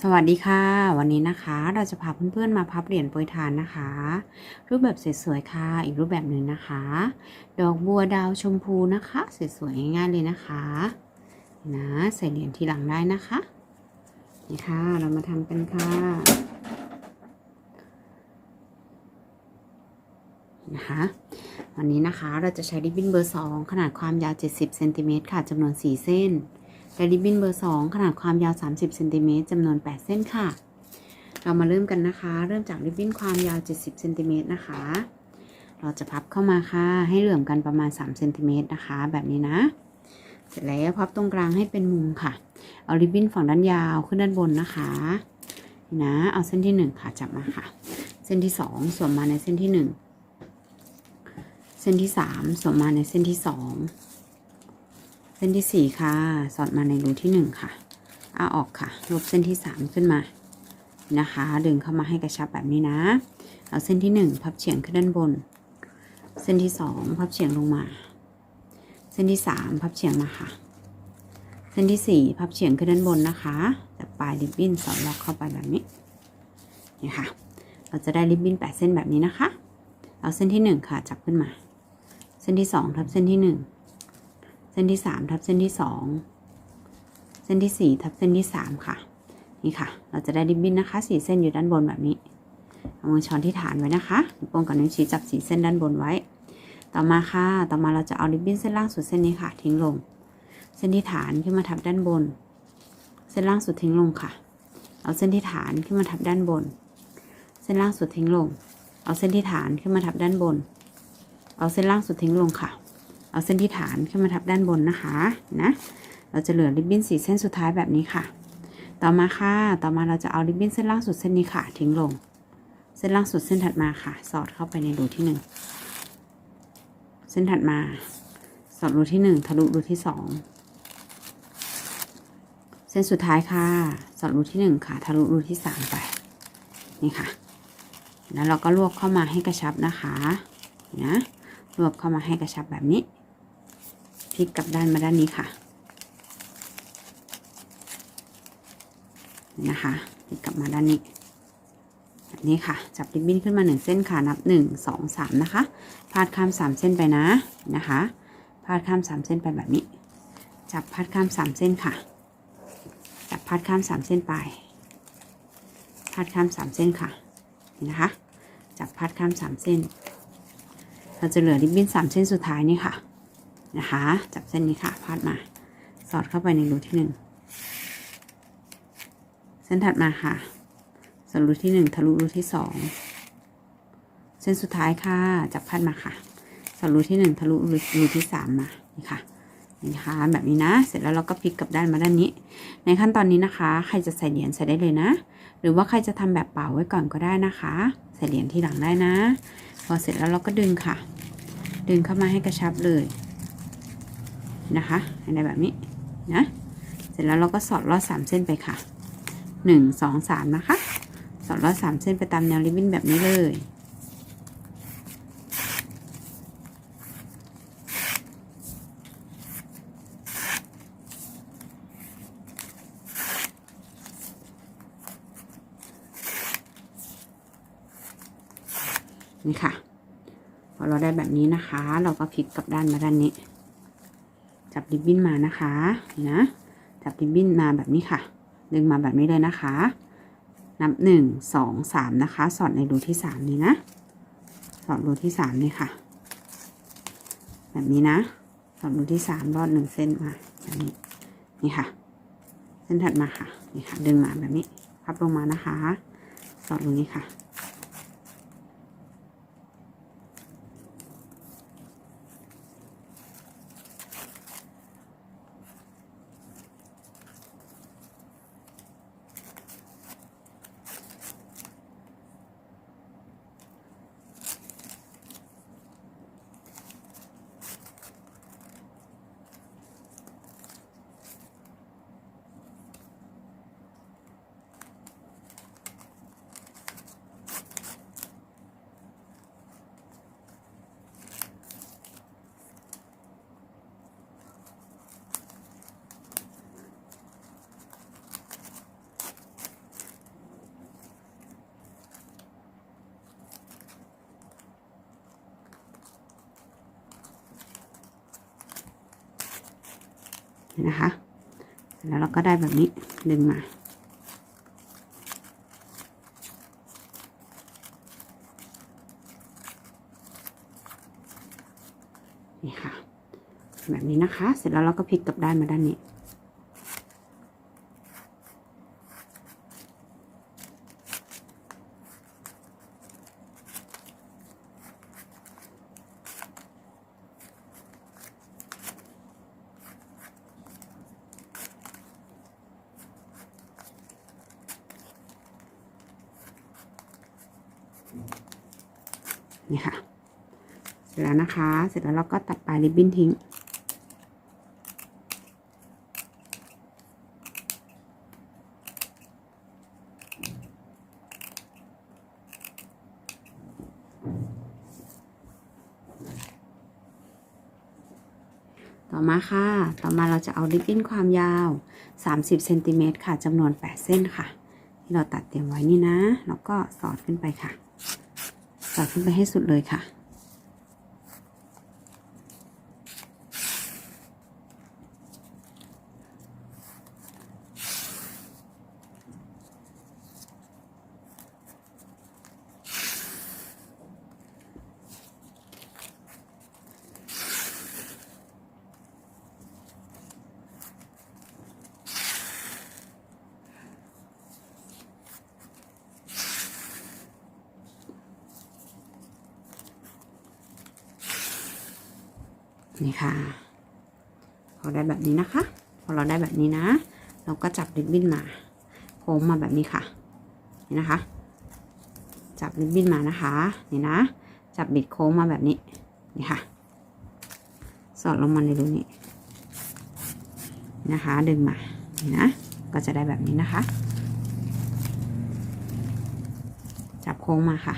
สวัสดีค่ะ วันนี้นะคะเราจะพาเพื่อนๆมาพับเหรียญโปรยทานนะคะ รูปแบบสวยๆค่ะ อีกรูปแบบหนึ่งนะคะ ดอกบัวดาวชมพูนะคะสวยๆง่ายๆเลยนะคะนะใส่เหรียญทีหลังได้นะคะนี่ค่ะเรามาทำกันค่ะนะคะวันนี้นะคะเราจะใช้ริบบิ้นเบอร์2ขนาดความยาว 70เซนติเมตรค่ะจำนวน 4 เส้น และริบบิ้นเบอร์ 2 ขนาดความยาว 30เซนติเมตรจำนวน 8 เส้นค่ะ เรามาเริ่มกันนะคะ เริ่มจากริบบิ้นความยาว 70เซนติเมตรนะคะ เราจะพับเข้ามาค่ะ ให้เหลื่อมกันประมาณ3เซนติเมตรนะคะ แบบนี้นะ เสร็จแล้วพับตรงกลางให้เป็นมุมค่ะ เอาริบบิ้นฝั่งด้านยาวขึ้นด้านบนนะคะนี่นะเอาเส้นที่ 1 ค่ะ จับมาค่ะ เส้นที่ 2สวมมาในเส้นที่ 1 เส้นที่ 3สวมมาในเส้นที่ 2 เส้นที่4ค่ะ สอดมาในรูที่1ค่ะเอาออกค่ะ ลบเส้นที่3ขึ้นมานะคะ ดึงเข้ามาให้กระชับแบบนี้นะ เอาเส้นที่1พับเฉียงขึ้นด้านบน เส้นที่2พับเฉียงลงมา เส้นที่3พับเฉียงมาค่ะ เส้นที่4พับเฉียงขึ้นด้านบนนะคะจับปลายริบบิ้นสอดล็อกเข้าไปแบบนี้นี่ค่ะ เราจะได้ริบบิ้น8เส้นแบบนี้นะคะ เอาเส้นที่1ค่ะจับขึ้นมา เส้นที่2ทับเส้นที่1 เส้นที่3ทับเส้นที่2เส้นที่4ทับเส้นที่3ค่ะ นี่ค่ะ เราจะได้ริบบิ้นนะคะ4เส้นอยู่ด้านบนแบบนี้เอามือช้อนที่ฐานไว้นะคะนิ้วโป้งกับนิ้วชี้จับสีเส้นด้านบนไว้ ต่อมาค่ะ ต่อมาเราจะเอาริบบิ้นเส้นล่างสุดเส้นนี้ค่ะ ทิ้งลง เส้นที่ฐานขึ้นมาทับด้านบน เส้นล่างสุดทิ้งลงค่ะ เอาเส้นที่ฐานขึ้นมาทับด้านบน เส้นล่างสุดทิ้งลง เอาเส้นที่ฐานขึ้นมาทับด้านบน เอาเส้นล่างสุดทิ้งลงค่ะ เอาเส้นที่ฐานขึ้นมาทับด้านบนนะคะนะเราจะเหลือริบบิ้นสีเส้นสุดท้ายแบบนี้ค่ะ ต่อมาค่ะ ต่อมาเราจะเอาริบบิ้นเส้นล่างสุดเส้นนี้ค่ะ ทิ้งลง เส้นล่างสุดเส้นถัดมาค่ะ สอดเข้าไปในรูที่หนึ่งเส้นถัดมา สอดรูที่หนึ่งทะลุรูที่สองเส้นสุดท้ายค่ะ สอดรูที่หนึ่งค่ะ ทะลุรูที่สามไป นี่ค่ะ แล้วเราก็ลวกเข้ามาให้กระชับนะคะ นะรวบเข้ามาให้กระชับแบบนี้ พลิกกลับด้านมาด้านนี้ค่ะ นะคะพลิกกลับมาด้านนี้แบบนี้ค่ะ จับริบบิ้นขึ้นมาหนึ่งเส้นค่ะ นับหนึ่งสองสามนะคะ พาดข้ามสามเส้นไปนะนะคะ พาดข้ามสามเส้นไปแบบนี้ จับพาดข้ามสามเส้นค่ะ จับพาดข้ามสามเส้นไป พาดข้ามสามเส้นค่ะนี่นะคะ จับพาดข้ามสามเส้น เราจะเหลือริบบิ้นสามเส้นสุดท้ายนี่ค่ะ นะคะ จับเส้นนี้ค่ะพาดมา สอดเข้าไปในรูที่หนึ่งเส้นถัดมาค่ะสอดรูที่หนึ่งทะลุรูที่สองเส้นสุดท้ายค่ะ จับพาดมาค่ะ สอดรูที่หนึ่งทะลุรูที่สามมานี่ค่ะนี่ค่ะแบบนี้นะ เสร็จแล้วเราก็พลิกกลับด้านมาด้านนี้ ในขั้นตอนนี้นะคะ ใครจะใส่เหรียญใส่ได้เลยนะ หรือว่าใครจะทำแบบเป่าไว้ก่อนก็ได้นะคะ ใส่เหรียญที่หลังได้นะ พอเสร็จแล้วเราก็ดึงค่ะ ดึงเข้ามาให้กระชับเลย นะคะให้ได้แบบนี้นะเสร็จแล้วเราก็สอดลอดสามเส้นไปค่ะหนึ่งสองสามนะคะ สอดลอดสามเส้นไปตามแนวริบบิ้นแบบนี้เลยนี่ค่ะพอเราได้แบบนี้นะคะ เราก็พลิกกลับด้านมาด้านนี้ จับริบบิ้นมานะคะนะจับริบบิ้นมาแบบนี้ค่ะ ดึงมาแบบนี้เลยนะคะ นับหนึ่งสองสามนะคะ สอดในรูที่สามนี้นะ สอดรูที่สามนี่ค่ะ แบบนี้นะ สอดรูที่สามรอดหนึ่งเส้นมาแบบนี้นี่ค่ะ เส้นถัดมาค่ะนี่ค่ะ ดึงมาแบบนี้พับลงมานะคะ สอดรูนี้ค่ะ นะคะแล้วเราก็ได้แบบนี้ดึงมา นี่ค่ะ แบบนี้นะคะ เสร็จแล้วเราก็พลิกกลับด้านมาด้านนี้ นี่ค่ะ เสร็จแล้วนะคะ เสร็จแล้วเราก็ตัดปลายริบบิ้นทิ้ง ต่อมาค่ะ ต่อมาเราจะเอาริบบิ้นความยาว 30เซนติเมตรค่ะจำนวน 8 เส้นค่ะ ที่เราตัดเตรียมไว้นี่นะ แล้วก็สอดขึ้นไปค่ะ สอดขึ้นไปให้สุดเลยค่ะ นี่ค่ะพอได้แบบนี้นะคะ พอเราได้แบบนี้นะ เราก็จับริบบิ้นมาโค้งมาแบบนี้ค่ะ นี่นะคะ จับริบบิ้นมานะคะ นี่นะ จับบิดโค้งมาแบบนี้ นี่ค่ะ สอดลงมาในรูนี้นะคะ ดึงมา นี่นะ ก็จะได้แบบนี้นะคะ จับโค้งมาค่ะ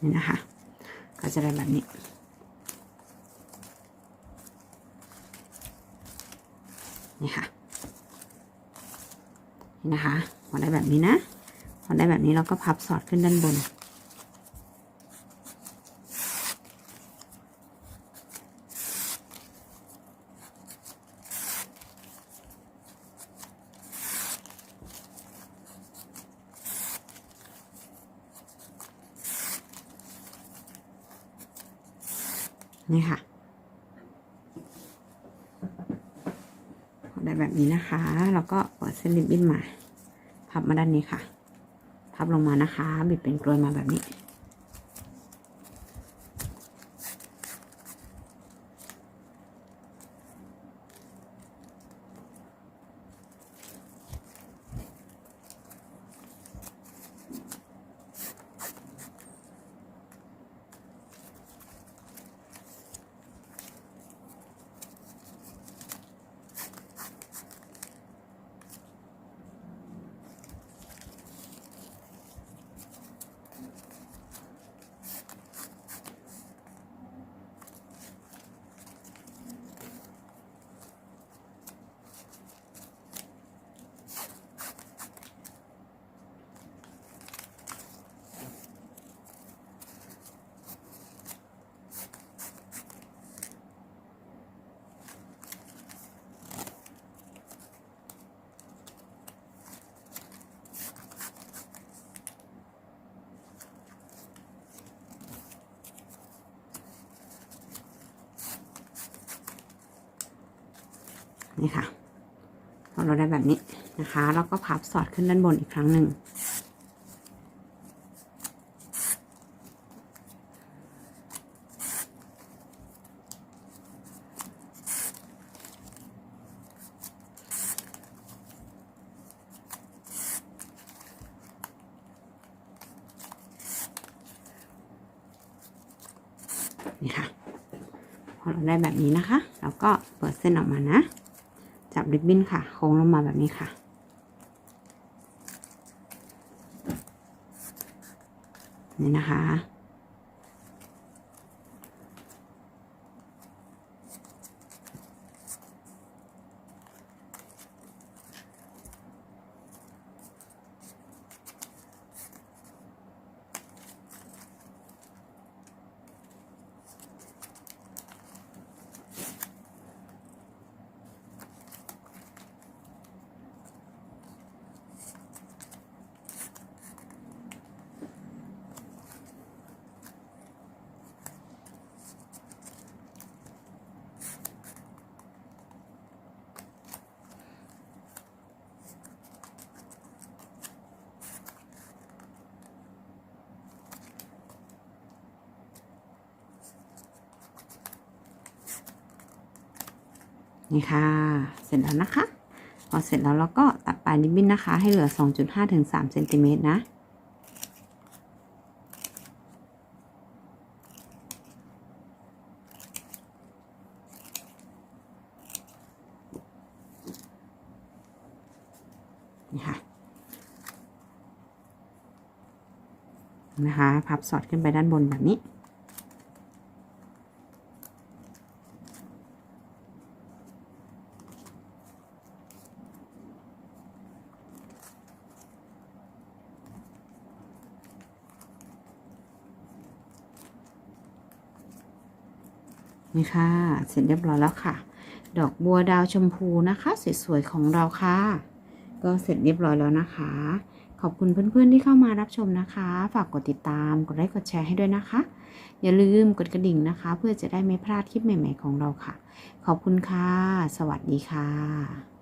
นี่นะคะ ก็จะได้แบบนี้ นี่ค่ะนี่นะคะพอได้แบบนี้นะพอได้แบบนี้เราก็พับสอดขึ้นด้านบน นี่ค่ะได้แบบนี้นะคะ แล้วก็เปิดเส้นริบบิ้นมา พับมาด้านนี้ค่ะ พับลงมานะคะ บิดเป็นกลวยมาแบบนี้ นี่ค่ะพอเราได้แบบนี้นะคะแล้วก็พับสอดขึ้นด้านบนอีกครั้งหนึ่งนี่ค่ะ พอเราได้แบบนี้นะคะ เราก็เปิดเส้นออกมานะ ริบบิ้นค่ะ โค้งลงมาแบบนี้ค่ะ นี่นะคะ นี่ค่ะ เสร็จแล้วนะคะ พอเสร็จแล้วเราก็ตัดปลายริบบิ้นนะคะ ให้เหลือ 2.5ถึง3เซนติเมตรนะนี่ค่ะนะคะ พับสอดขึ้นไปด้านบนแบบนี้ นี่ค่ะ เสร็จเรียบร้อยแล้วค่ะ ดอกบัวดาวชมพูนะคะสวยๆของเราค่ะ ก็เสร็จเรียบร้อยแล้วนะคะ ขอบคุณเพื่อนๆที่เข้ามารับชมนะคะ ฝากกดติดตาม กดไลค์ กดแชร์ให้ด้วยนะคะ อย่าลืมกดกระดิ่งนะคะ เพื่อจะได้ไม่พลาดคลิปใหม่ ๆ ของเราค่ะ ขอบคุณค่ะ สวัสดีค่ะ